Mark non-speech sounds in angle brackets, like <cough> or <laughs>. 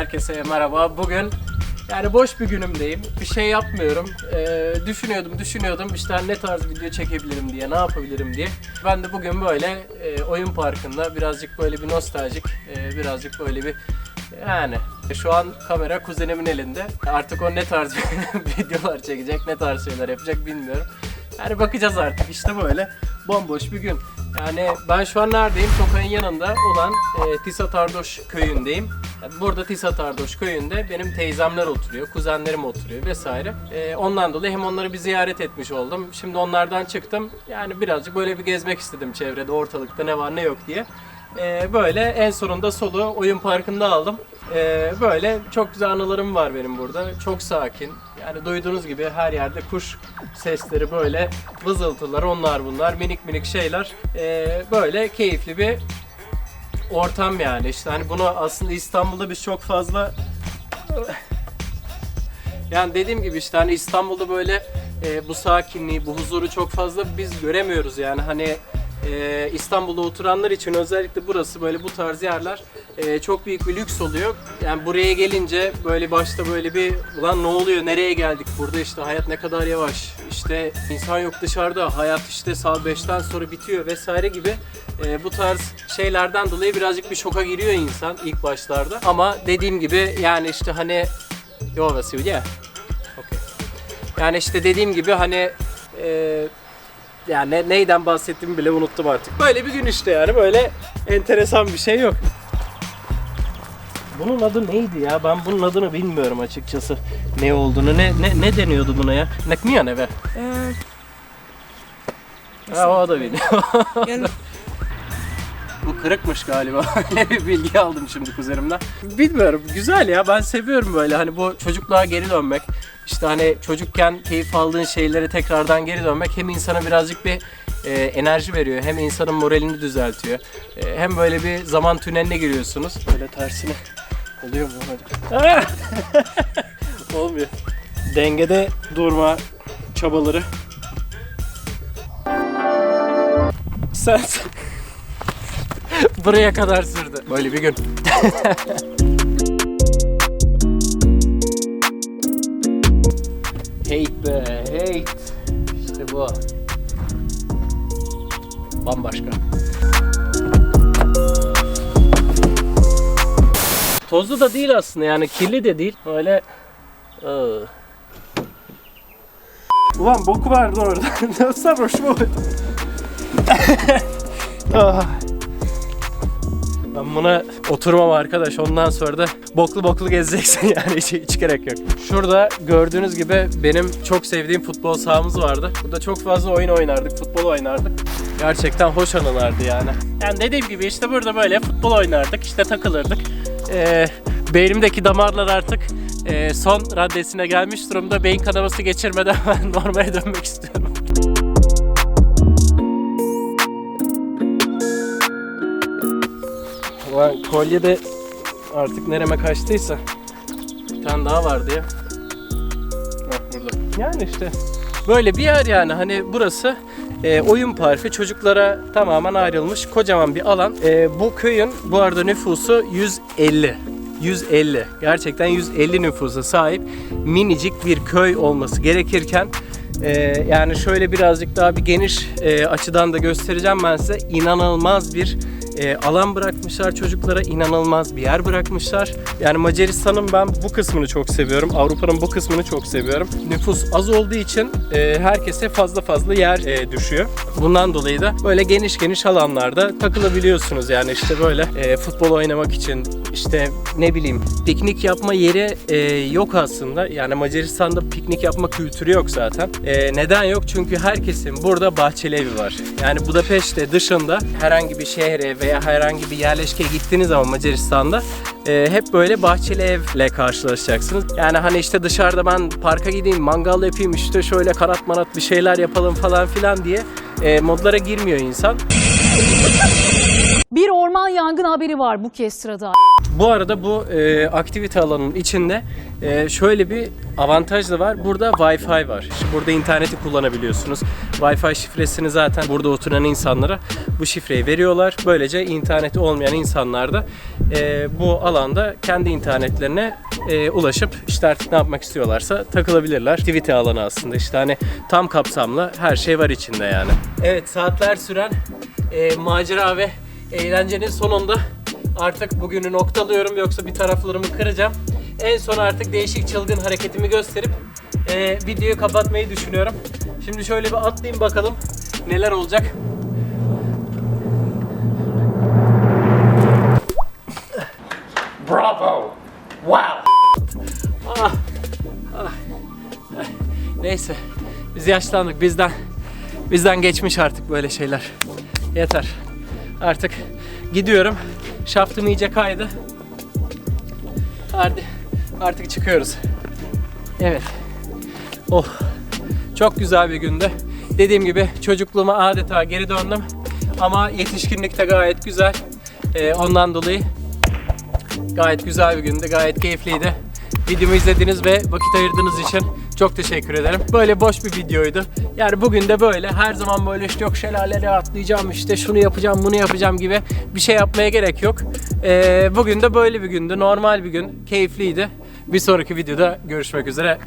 Herkese merhaba. Bugün yani boş bir günümdeyim. Bir şey yapmıyorum. Ee, düşünüyordum, düşünüyordum işte ne tarz video çekebilirim diye, ne yapabilirim diye. Ben de bugün böyle e, oyun parkında birazcık böyle bir nostaljik, e, birazcık böyle bir yani şu an kamera kuzenimin elinde. Artık o ne tarz <laughs> videolar çekecek, ne tarz şeyler yapacak bilmiyorum. Yani bakacağız artık işte böyle bomboş bir gün. Yani ben şu an neredeyim? Tokay'ın yanında olan e, Tisa Tardoş köyündeyim. Yani burada Tisa Tardoş köyünde benim teyzemler oturuyor, kuzenlerim oturuyor vesaire. E, ondan dolayı hem onları bir ziyaret etmiş oldum. Şimdi onlardan çıktım. Yani birazcık böyle bir gezmek istedim çevrede, ortalıkta ne var ne yok diye. E, böyle en sonunda solu oyun parkında aldım. E, böyle çok güzel anılarım var benim burada. Çok sakin. Yani duyduğunuz gibi her yerde kuş sesleri böyle vızıltılar onlar bunlar minik minik şeyler. E, böyle keyifli bir ortam yani. İşte hani bunu aslında İstanbul'da biz çok fazla yani dediğim gibi işte hani İstanbul'da böyle e, bu sakinliği, bu huzuru çok fazla biz göremiyoruz yani hani e, İstanbul'da oturanlar için özellikle burası böyle bu tarz yerler e, çok büyük bir lüks oluyor. Yani buraya gelince böyle başta böyle bir ulan ne oluyor, nereye geldik burada işte hayat ne kadar yavaş, işte insan yok dışarıda, hayat işte saat 5'ten sonra bitiyor vesaire gibi e, bu tarz şeylerden dolayı birazcık bir şoka giriyor insan ilk başlarda. Ama dediğim gibi yani işte hani Yo. Okey. Yani işte dediğim gibi hani e, yani ne- neyden bahsettiğimi bile unuttum artık. Böyle bir gün işte yani böyle enteresan bir şey yok. Bunun adı neydi ya? Ben bunun adını bilmiyorum açıkçası. Ne olduğunu. Ne ne, ne deniyordu buna ya? Nekmiya ne be? Ee, Ha o da biliyor. <laughs> yani Bu kırıkmış galiba. <laughs> Öyle bir bilgi aldım şimdi kuzenimden. Bilmiyorum. Güzel ya. Ben seviyorum böyle. Hani bu çocukluğa geri dönmek. İşte hani çocukken keyif aldığın şeylere tekrardan geri dönmek hem insana birazcık bir e, enerji veriyor. Hem insanın moralini düzeltiyor. E, hem böyle bir zaman tüneline giriyorsunuz. Böyle tersine. Oluyor mu? Hadi. <laughs> Olmuyor. Dengede durma çabaları. Sen <laughs> Buraya kadar sürdü. Böyle bir gün. <laughs> İşte bu. Bambaşka. Tozlu da değil aslında yani kirli de değil. Öyle Iı. Ulan boku vardı orada. <laughs> Ne sarhoş mu? <laughs> Ah. Ben buna oturmam arkadaş. Ondan sonra da boklu boklu gezeceksin <laughs> yani hiç, hiç gerek yok. Şurada gördüğünüz gibi benim çok sevdiğim futbol sahamız vardı. Burada çok fazla oyun oynardık, futbol oynardık. Gerçekten hoş anılardı yani. Yani dediğim gibi işte burada böyle futbol oynardık, işte takılırdık. Ee, beynimdeki damarlar artık e, son raddesine gelmiş durumda. Beyin kanaması geçirmeden <laughs> ben normale dönmek istiyorum. Ulan kolye de artık nereme kaçtıysa bir tane daha vardı ya. Heh, burada. Yani işte böyle bir yer yani hani burası e, oyun parkı çocuklara tamamen ayrılmış kocaman bir alan. E, bu köyün bu arada nüfusu 150. 150. Gerçekten 150 nüfusa sahip minicik bir köy olması gerekirken e, yani şöyle birazcık daha bir geniş e, açıdan da göstereceğim ben size. İnanılmaz bir e, alan bırakmışlar çocuklara inanılmaz bir yer bırakmışlar. Yani Macaristan'ın ben bu kısmını çok seviyorum. Avrupa'nın bu kısmını çok seviyorum. Nüfus az olduğu için e, herkese fazla fazla yer e, düşüyor. Bundan dolayı da böyle geniş geniş alanlarda takılabiliyorsunuz. Yani işte böyle e, futbol oynamak için işte ne bileyim piknik yapma yeri e, yok aslında. Yani Macaristan'da piknik yapma kültürü yok zaten. E, neden yok? Çünkü herkesin burada bahçeli evi var. Yani Budapeşte dışında herhangi bir şehre veya herhangi bir yerleşkeye gittiğiniz zaman Macaristan'da e, hep böyle bahçeli evle karşılaşacaksınız. Yani hani işte dışarıda ben parka gideyim, mangal yapayım, işte şöyle kanat manat bir şeyler yapalım falan filan diye e, modlara girmiyor insan. Bir orman yangın haberi var bu kez sırada. Bu arada bu e, aktivite alanının içinde e, şöyle bir avantaj da var. Burada Wi-Fi var. Burada interneti kullanabiliyorsunuz. Wi-Fi şifresini zaten burada oturan insanlara bu şifreyi veriyorlar. Böylece interneti olmayan insanlar da e, bu alanda kendi internetlerine e, ulaşıp işte artık ne yapmak istiyorlarsa takılabilirler. Aktivite alanı aslında işte hani tam kapsamlı her şey var içinde yani. Evet saatler süren e, macera ve eğlencenin sonunda Artık bugünü noktalıyorum yoksa bir taraflarımı kıracağım. En son artık değişik çılgın hareketimi gösterip e, videoyu kapatmayı düşünüyorum. Şimdi şöyle bir atlayayım bakalım neler olacak. Bravo! Wow! Ah, ah. Neyse. Biz yaşlandık. Bizden bizden geçmiş artık böyle şeyler. Yeter. Artık gidiyorum. Şaftım iyice kaydı. Hadi artık çıkıyoruz. Evet. Oh. Çok güzel bir gündü. Dediğim gibi çocukluğuma adeta geri döndüm. Ama yetişkinlikte gayet güzel. Ee, ondan dolayı gayet güzel bir gündü. Gayet keyifliydi. Videomu izlediğiniz ve vakit ayırdığınız için çok teşekkür ederim. Böyle boş bir videoydu. Yani bugün de böyle her zaman böyle işte yok şelaleye atlayacağım işte şunu yapacağım bunu yapacağım gibi bir şey yapmaya gerek yok. Ee, bugün de böyle bir gündü. Normal bir gün. Keyifliydi. Bir sonraki videoda görüşmek üzere.